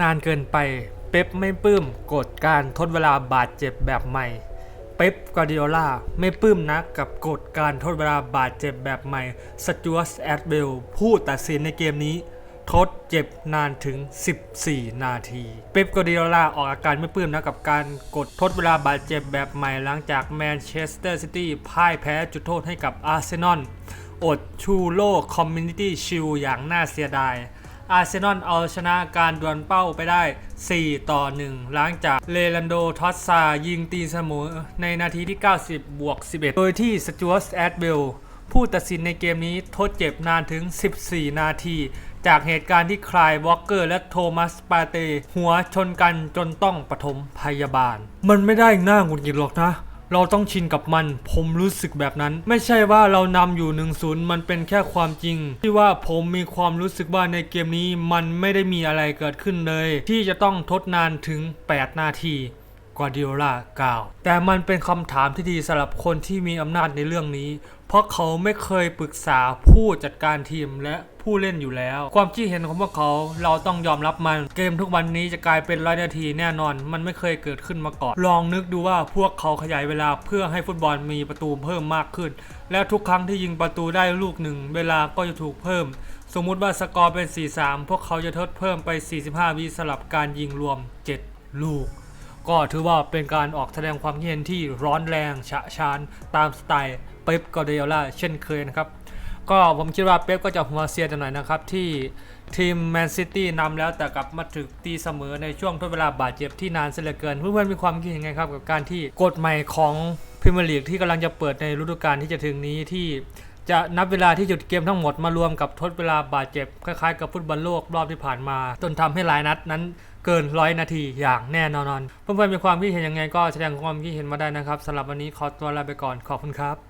นานเกินไป เป๊ปไม่ปลื้มกฎการทดเวลาบาดเจ็บแบบใหม่ เป๊ปการ์ดิโอลาไม่ปลื้มนักกับกฎการทดเวลาบาดเจ็บแบบใหม่ สจวตแอดเบลผู้ตัดสินในเกมนี้ ทดเจ็บนานถึง 14 นาที เป๊ปการ์ดิโอลาออกอาการไม่ปลื้มนะกับการกดทดเวลาบาดเจ็บแบบใหม่หลังจากแมนเชสเตอร์ซิตี้พ่ายแพ้จุดโทษให้กับอาร์เซนอลอดชูโลคอมมินิตี้ชิลอย่างน่าเสียดาย อาร์เซนอลเอาชนะการดวลเป้าไปได้ 4 ต่อ 1 หลังจากเลรันโดทอสซายิงตีเสมอในนาทีที่ 90 บวก 11 โดยที่สจวตแอดเบลผู้ตัดสินในเกมนี้ทดเจ็บนานถึง 14 นาที จากเหตุการณ์ที่คลายวอลเกอร์และโทมัสปาเต หัวชนกันจนต้องปฐมพยาบาล มันไม่ได้หน่าหงุดหงิดหรอกนะ เราต้องชินกับมัน ผมรู้สึกแบบนั้น ไม่ใช่ว่าเรานำอยู่1นศูนย์มันเป็นแค่ความจริง ที่ว่าผมมีความรู้สึกว่าในเกมนี้มันไม่ได้มีอะไรเกิดขึ้นเลย ที่จะต้องทดนานถึง 8 นาที กวาดิโอลากล่าว แต่มันเป็นคำถามที่ดีสำหรับคนที่มีอำนาจในเรื่องนี้ เพราะเขาไม่เคยปรึกษาผู้จัดการทีมและผู้เล่นอยู่แล้ว ความคิดเห็นของพวกเขาเราต้องยอมรับมัน เกมทุกวันนี้จะกลายเป็นร้อยนาทีแน่นอน มันไม่เคยเกิดขึ้นมาก่อน ลองนึกดูว่าพวกเขาขยายเวลาเพื่อให้ฟุตบอลมีประตูเพิ่มมากขึ้น และทุกครั้งที่ยิงประตูได้ลูกหนึ่ง เวลาก็จะถูกเพิ่ม สมมุติว่าสกอร์เป็น 4-3 พวกเขาจะทดเพิ่มไป 45 วิสลับการยิงรวม 7 ลูก ก็ถือว่าเป็นการออกแสดงความเห็นที่ร้อนแรงฉะฉานตามสไตล์เป๊ปกอร์ดิโอลาเช่นเคยนะครับก็ผมคิดว่าเป๊ปก็จะหัวเสียจังหน่อยนะครับที่ทีมแมนซิตี้นำแล้วแต่กลับมาถึกตีเสมอในช่วงทดเวลาบาดเจ็บที่นานเสียเหลือเกิน เพื่อนๆมีความคิดเห็นไงครับ กับการที่กฎใหม่ของพรีเมียร์ลีกที่กำลังจะเปิดในฤดูกาลที่จะถึงนี้ที่จะนับเวลาที่หยุดเกมทั้งหมดมารวมกับทดเวลาบาดเจ็บคล้ายๆกับฟุตบอลโลกรอบที่ผ่านมา จนทำให้หลายนัดนั้น เกินร้อยนาทีอย่างแน่นอน เพื่อนๆมีความคิดเห็นยังไงก็แสดงความคิดเห็นมาได้นะครับสำหรับวันนี้ขอตัวลาไปก่อนขอบคุณครับ